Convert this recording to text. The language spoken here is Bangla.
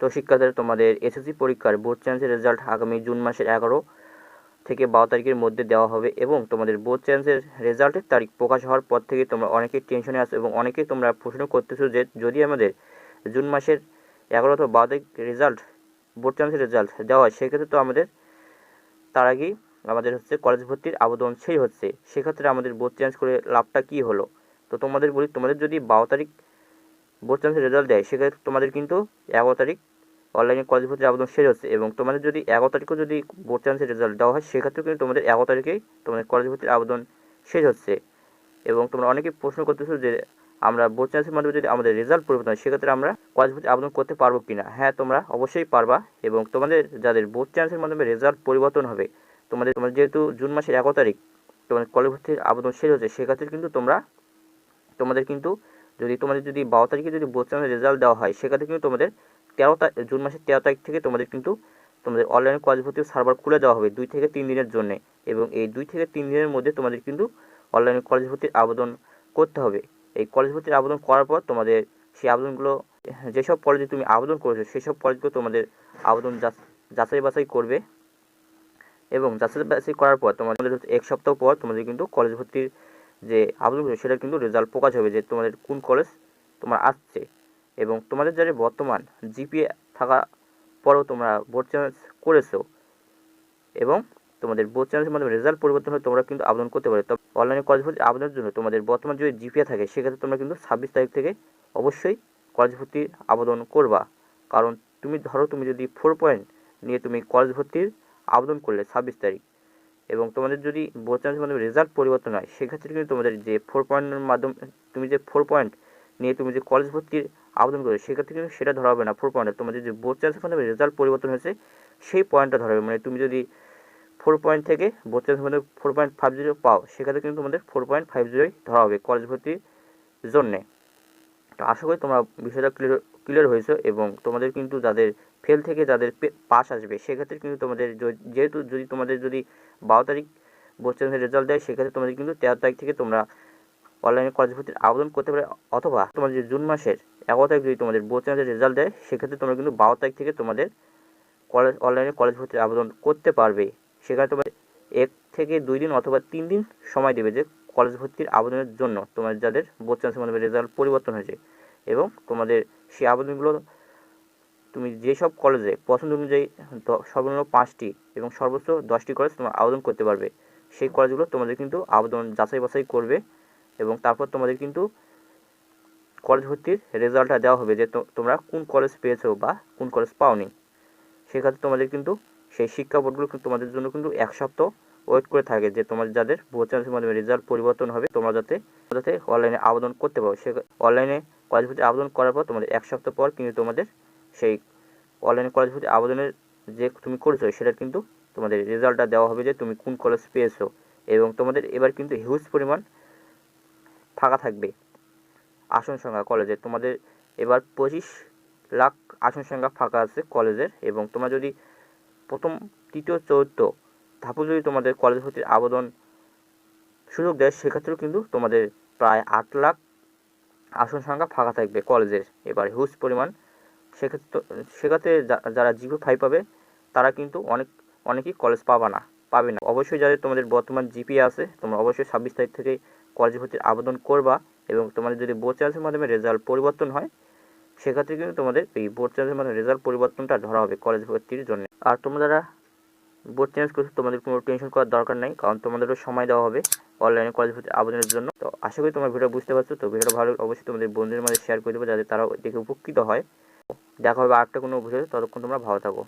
তো শিক্ষার্থীরা তোমাদের এসএসসি পরীক্ষার বোর্ড চ্যান্সের রেজাল্ট আগামী জুন মাসের এগারো থেকে বারো তারিখের মধ্যে দেওয়া হবে এবং তোমাদের বোর্ড চ্যান্সের রেজাল্টের তারিখ প্রকাশ হওয়ার পর থেকে তোমরা অনেকেই টেনশনে আসো এবং অনেকেই তোমরা প্রশ্ন করতেছো যে যদি আমাদের জুন মাসের এগারো অথবা বারো তারিখ রেজাল্ট, বোর্ড চ্যান্সের রেজাল্ট দেওয়া হয়, সেক্ষেত্রে তো আমাদের তার আগেই আমাদের হচ্ছে কলেজ ভর্তির আবেদন সেই হচ্ছে। সেক্ষেত্রে আমাদের বোর্ড চেঞ্জ করে লাভটা কী হলো? তো তোমাদের বলি, তোমাদের যদি বারো তারিখ বোর্ড চেঞ্জের রেজাল্ট দেয়, সেক্ষেত্রে তোমাদের কিন্তু এগারো তারিখ অনলাইনে কলেজ ভর্তির আবেদন শেষ হচ্ছে এবং তোমাদের যদি এগারো তারিখও যদি বোর্ড চেঞ্জের রেজাল্ট দেওয়া হয়, সেক্ষেত্রেও কিন্তু তোমাদের এগারো তারিখেই তোমাদের কলেজ ভর্তির আবেদন শেষ হচ্ছে। এবং তোমরা অনেকেই প্রশ্ন করতেছো যে আমরা বোর্ড চেঞ্জের মাধ্যমে যদি আমাদের রেজাল্ট পরিবর্তন হয়, সেক্ষেত্রে আমরা কলেজ ভর্তি আবেদন করতে পারব কি না হ্যাঁ তোমরা অবশ্যই পারবা এবং তোমাদের যাদের বোর্ড চেঞ্জের মাধ্যমে রেজাল্ট পরিবর্তন হবে, তোমাদের তোমাদের যেহেতু জুন মাসের এগারো তারিখ তোমাদের কলেজ ভর্তির আবেদন শেষ হচ্ছে, সেক্ষেত্রে কিন্তু তোমরা, তোমাদের কিন্তু যদি তোমাদের যদি বারো তারিখে যদি বোর্ড চেঞ্জের রেজাল্ট দেওয়া হয়, সেক্ষেত্রে কিন্তু তোমাদের তেরো তারিখ জুন মাসের তেরো তারিখ থেকে তোমাদের কিন্তু তোমাদের অনলাইনে কলেজ ভর্তির সার্ভার খুলে দেওয়া হবে দুই থেকে তিন দিনের জন্য। এবং এই দুই থেকে তিন দিনের মধ্যে তোমাদের কিন্তু অনলাইনে কলেজ ভর্তির আবেদন করতে হবে। এই কলেজ ভর্তির আবেদন করার পর তোমাদের সেই আবেদনগুলো, যেসব কলেজে তুমি আবেদন করেছ, সেসব কলেজগুলো তোমাদের আবেদন যাচ- যাচাই বাছাই করবে। এবং যাচাই বাছাই করার পর তোমাদের এক সপ্তাহ পর তোমাদের কিন্তু কলেজ ভর্তির যে আবেদন করছ সেটা কিন্তু রেজাল্ট প্রকাশ হবে যে তোমাদের কোন কলেজ তোমার আসছে। এবং তোমাদের যারা বর্তমান জিপিএ থাকা পরেও তোমরা বোর্ড চেঞ্জ করেছ এবং তোমাদের বোর্ড চেঞ্জের মাধ্যমে রেজাল্ট পরিবর্তন হয়ে তোমরা কিন্তু আবেদন করতে পারো। তবে অনলাইনে কলেজ ভর্তি আবেদনের জন্য তোমাদের বর্তমান যদি জিপিএ থাকে, সেক্ষেত্রে তোমরা কিন্তু ছাব্বিশ তারিখ থেকে অবশ্যই কলেজ ভর্তির আবেদন করবা। কারণ তুমি ধরো তুমি যদি ফোর পয়েন্ট নিয়ে তুমি কলেজ ভর্তির আবেদন করলে ছাব্বিশ তারিখ এবং তোমাদের যদি বোর্ড মাধ্যমে রেজাল্ট পরিবর্তন হয়, সেক্ষেত্রে কিন্তু তোমাদের যে ফোর পয়েন্টের মাধ্যমে, তুমি যে ফোর পয়েন্ট নিয়ে তুমি যে কলেজ ভর্তির আবেদন করবে, সেক্ষেত্রে কিন্তু সেটা ধরা হবে না ফোর পয়েন্টে তোমাদের যে বোর্ড চেঞ্জের মাধ্যমে রেজাল্ট পরিবর্তন হয়েছে, সেই পয়েন্টটা ধরা হবে। মানে তুমি যদি ফোর পয়েন্ট থেকে বোর্ড মধ্যে ফোর পয়েন্ট ফাইভ জিরো পাও, সেক্ষেত্রে কিন্তু তোমাদের ফোর পয়েন্ট ফাইভ জিরোই ধরা হবে কলেজ ভর্তির জন্যে। তো আশা করি তোমরা বিষয়টা ক্লিয়ার ক্লিয়ার হয়েছে এবং তোমাদের কিন্তু যাদের ফেল থেকে যাদের পাস আসবে, সেক্ষেত্রে কিন্তু তোমাদের যেহেতু যদি তোমাদের যদি বারো তারিখ বোর্ড রেজাল্ট দেয়, সেক্ষেত্রে তোমাদের কিন্তু তেরো তারিখ থেকে তোমরা অনলাইনে কলেজ ভর্তির আবেদন করতে পারে অথবা তোমাদের জুন মাসের এগারো তারিখ যদি তোমাদের বোর্ড রেজাল্ট দেয়, সেক্ষেত্রে তোমরা কিন্তু বারো তারিখ থেকে তোমাদের কলেজ অনলাইনে কলেজ ভর্তির আবেদন করতে পারবে। সেখানে তোমার এক থেকে দুই দিন অথবা তিন দিন সময় দেবে যে কলেজ ভর্তির আবেদনের জন্য তোমার যাদের বোর্ড চেঞ্জের মাধ্যমে রেজাল্ট পরিবর্তন হয়েছে। এবং তোমাদের সেই আবেদনগুলো তুমি যেসব কলেজে পছন্দ অনুযায়ী সর্বনিম্ন পাঁচটি এবং সর্বোচ্চ দশটি কলেজ তোমার আবেদন করতে পারবে। সেই কলেজগুলো তোমাদের কিন্তু আবেদন যাচাই বাছাই করবে এবং তারপর তোমাদের কিন্তু কলেজ ভর্তির রেজাল্টটা দেওয়া হবে যে তোমরা কোন কলেজ পেয়েছ বা কোন কলেজ পাওনি। সেক্ষেত্রে তোমাদের কিন্তু সেই শিক্ষা বোর্ডগুলো কিন্তু তোমাদের জন্য কিন্তু এক সপ্তাহ ওয়েট করে থাকে যে তোমাদের যাদের চেঞ্জের মাধ্যমে রেজাল্ট পরিবর্তন হবে, তোমরা যাতে যাতে অনলাইনে আবেদন করতে পারো। সে অনলাইনে কলেজ ভর্তি আবেদন করার পর তোমাদের এক সপ্তাহ পর কিন্তু তোমাদের সেই অনলাইনে কলেজ ভর্তি আবেদনের যে তুমি করেছ সেটা কিন্তু তোমাদের রেজাল্টটা দেওয়া হবে যে তুমি কোন কলেজ পেয়েছ। এবং তোমাদের এবার কিন্তু হিউজ পরিমাণ ফাঁকা থাকবে আসন সংখ্যা কলেজে তোমাদের এবার পঁচিশ লাখ আসন সংখ্যা ফাঁকা আছে কলেজের এবং তোমরা যদি প্রথম, তৃতীয়, চতুর্থ ধাপে যদি তোমাদের কলেজ ভর্তির আবেদন সুযোগ দেয়, সেক্ষেত্রেও কিন্তু তোমাদের প্রায় আট লাখ আসন সংখ্যা ফাঁকা থাকবে কলেজের। এবার হিউজ পরিমাণ। সেক্ষেত্রে সেক্ষেত্রে যারা জিপি ফাইভ পাবে, তারা কিন্তু অনেক, অনেকেই কলেজ পাবে না পাবে না। অবশ্যই যাদের তোমাদের বর্তমান জিপি আছে, তোমরা অবশ্যই ছাব্বিশ তারিখ থেকে কলেজ ভর্তির আবেদন করবা এবং তোমাদের যদি বোর্ড চেঞ্জের মাধ্যমে রেজাল্ট পরিবর্তন হয়, সেক্ষেত্রে কিন্তু তোমাদের এই বোর্ড চেঞ্জের মাধ্যমে রেজাল্ট পরিবর্তনটা ধরা হবে কলেজ ভর্তির জন্য। আর তোমরা যারা বোর্ড চেঞ্জ করছ, তোমাদের কোনো টেনশন করার দরকার নেই, কারণ তোমাদেরও সময় দেওয়া হবে অনলাইনে কলেজ ভর্তি আবেদনের জন্য। তো আশা করি তোমার ভিডিও বুঝতে পারছ, তো ভিডিও ভালো অবশ্যই তোমাদের বন্ধুদের মাঝে শেয়ার করে দেবো, যাতে তারা দেখে উপকৃত হয়। দেখা হবে আরেকটা কোনো ভিডিও ততক্ষণ তোমরা ভালো থাকো।